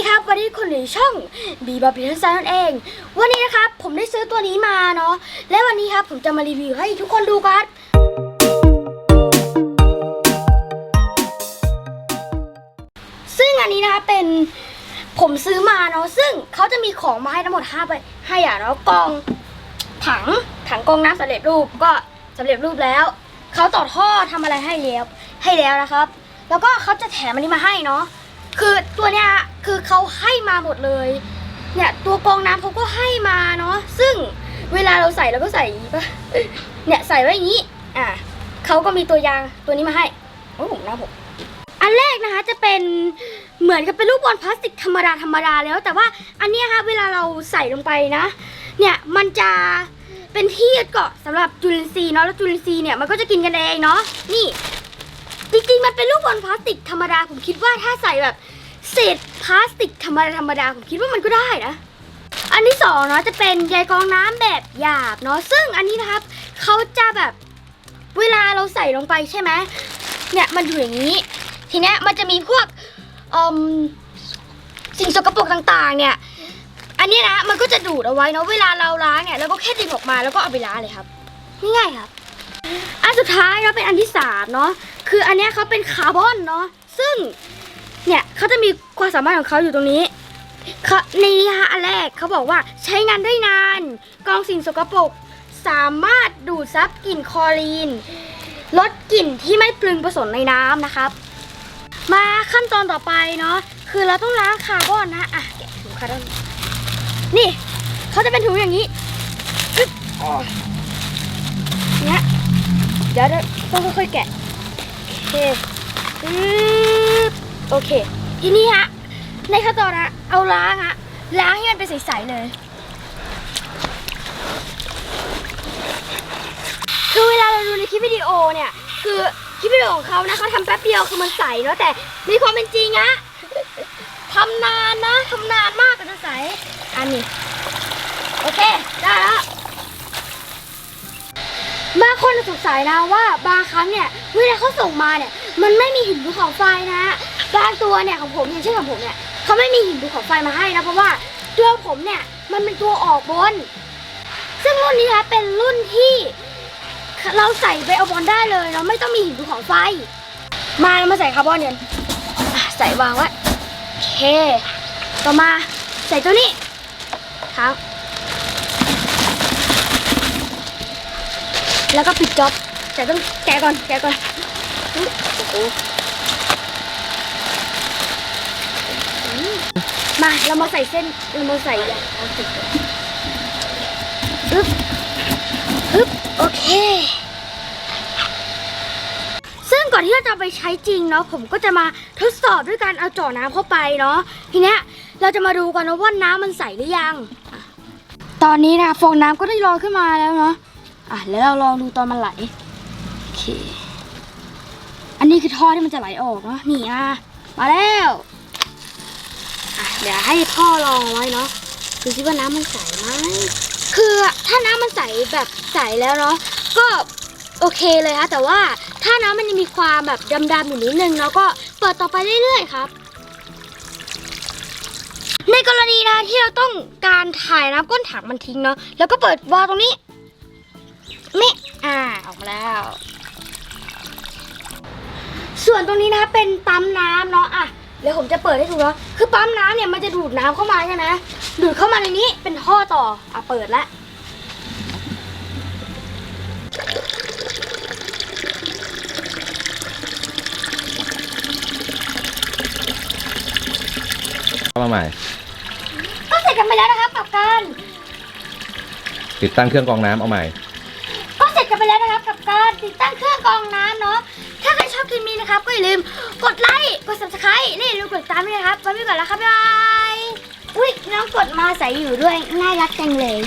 ดีครับ วันนี้คุณอยู่ในช่องบีบาบีทันซนั่นเอง วันนี้นะครับผมได้ซื้อตัวนี้มาเนาะและวันนี้ครับผมจะมารีวิวให้ทุกคนดูกันซึ่งอันนี้นะคะเป็นผมซื้อมาเนาะซึ่งเขาจะมีของมาให้ทั้งหมด5ใบห้าอย่างเนาะกล่องถังถังกรองน้ำสำเร็จรูปก็สำเร็จรูปแล้วเขาต่อท่อทำอะไรให้แล้วให้แล้วนะครับ แล้วก็เขาจะแถมอันนี้มาให้เนาะ คือตัวเนี้ยคือเขาให้มาหมดเลย เนี่ยตัวกองน้ำเขาก็ให้มาเนาะซึ่งเวลาเราใส่เราก็ใส่อย่างงี้ปะเนี่ยใส่ไว้อย่างนี้ อะเขาก็มีตัวยางตัวนี้มาให้โอ้โหน้าผมอันแรกนะคะจะเป็นเหมือนกับเป็นลูกบอลพลาสติกธรรมดาธรรมดาแล้ว แต่ว่าอันเนี้ยค่ะเวลาเราใส่ลงไปนะ เนี่ยมันจะเป็นที่เกาะสำหรับจุลินทรีย์เนาะแล้วจุลินทรีย์เนี่ยมันก็จะกินกันเองเนาะนี่ จริงๆ มันเป็นลูกบอลพลาสติกธรรมดา ผมคิดว่าถ้าใส่แบบเศษพลาสติกธรรมดาธรรมดาผมคิดว่ามันก็ได้นะ อันที่สองเนาะจะเป็นใยกรองน้ำแบบหยาบเนาะซึ่งอันนี้นะครับเขาจะแบบเวลาเราใส่ลงไปใช่ไหมเนี่ยมันอยู่อย่างนี้ ทีเนี้ยมันจะมีพวกสิ่งสกปรกต่างๆ เนี่ย อันนี้นะมันก็จะดูดเอาไว้เนาะเวลาเราล้างเนี่ยเราก็แค่ดึงออกมาแล้วก็เอาไปล้างเลยครับง่ายครับ อันสุดท้ายเราเป็นอันที่สามเนาะคืออันเนี้ยเขาเป็นคาร์บอนเนาะซึ่งเนี่ยเขาจะมีความสามารถของเขาอยู่ตรงนี้เขาในนี้ฮะอันแรกเขาบอกว่าใช้งานได้นาน กองสิ่งสกปรกสามารถดูดซับกลิ่นคลอรีนลดกลิ่นที่ไม่ปรึงผสมในน้ำนะครับ มาขั้นตอนต่อไปเนาะคือเราต้องล้างคาร์บอนนะอะแกะถุงคาร์บอนนี่เขาจะเป็นถุงอย่างนี้ เดี๋ยวเดี๋ยวต้องค่อยๆแกะโอเคโอเค ทีนี้ฮะ ในขั้นตอนนะเอาล้างฮะ ล้างให้มันเป็นใสๆเลย คือเวลาเราดูในคลิปวิดีโอเนี่ย คือคลิปวิดีโอของเขานะเขาทำแป๊บเดียวคือมันใสเนาะแต่ในความเป็นจริงอะทำนานนะทำนานมากกว่าจะใส อันนี้ โอเค ได้แล้ว บางคนสงสัยนะว่าบางครั้งเนี่ยเวลาเขาส่งมาเนี่ยมันไม่มีหินภูเขาไฟนะบางตัวเนี่ยของผมอย่างเช่นของผมเนี่ยเขาไม่มีหินภูเขาไฟมาให้นะเพราะว่าตัวผมเนี่ยมันเป็นตัวออกบน ซึ่งรุ่นนี้นะเป็นรุ่นที่เราใส่ไปเอาบอลได้เลย เราไม่ต้องมีหินภูเขาไฟ มาเรามาใส่คาร์บอนกันอะใส่วางไว้โอเค ต่อมาใส่ตัวนี้ครับ แล้วก็ปิดจ็อบแต่ต้องแกะก่อนแกะก่อนโอ้โหมาเรามาใส่เส้นเรามาใส่อึ๊บอึ๊บโอเค ซึ่งก่อนที่เราจะไปใช้จริงเนาะผมก็จะมาทดสอบด้วยการเอาเจาะน้ำเข้าไปเนาะทีเนี้ยเราจะมาดูกันนะว่าน้ำมันใสหรือยัง ตอนนี้นะฟองน้ำก็ได้ลอยขึ้นมาแล้วเนาะ อะแล้วเราลองดูตอนมันไหลโอเคอันนี้คือท่อที่มันจะไหลออกเนาะนี่อะมาแล้วอะเดี๋ยวให้พ่อลองเอาไว้เนาะดูซิว่าน้ำมันใสไหมคือถ้าน้ำมันใสแบบใสแล้วเนาะก็โอเคเลยฮะแต่ว่าถ้าน้ำมันยังมีความแบบดำๆอยู่นิดนึงเนาะก็เปิดต่อไปเรื่อยๆครับ ในกรณีนะที่เราต้องการถ่ายน้ำก้นถังมันทิ้งเนาะแล้วก็เปิดวาล์วตรงนี้ นี่อ่าออกมาแล้ว ส่วนตรงนี้นะคะเป็นปั๊มน้ำเนาะอะเดี๋ยวผมจะเปิดให้ดูเนาะคือปั๊มน้ำเนี่ยมันจะดูดน้ำเข้ามาใช่ไหมดูดเข้ามาในนี้เป็นท่อต่ออะเปิดแล้วเข้ามาใหม่ ก็เสร็จกันไปแล้วนะครับกับการติดตั้งเครื่องกรองน้ำเอาใหม่ก็เสร็จกัน ไปแล้วนะครับกับการติดตั้งเครื่องกรองน้ำเนาะถ้าใครชอบคลิปนี้นะครับ ก็อย่าลืมกดไลค์กด subscribe นี่อย่าลืมกดติดตามด้วยนะครับไปไปก่อนแล้วครับบ๊ายบายอุ้ยน้องกดมาใส่อยู่ด้วยน่ารักจังเลย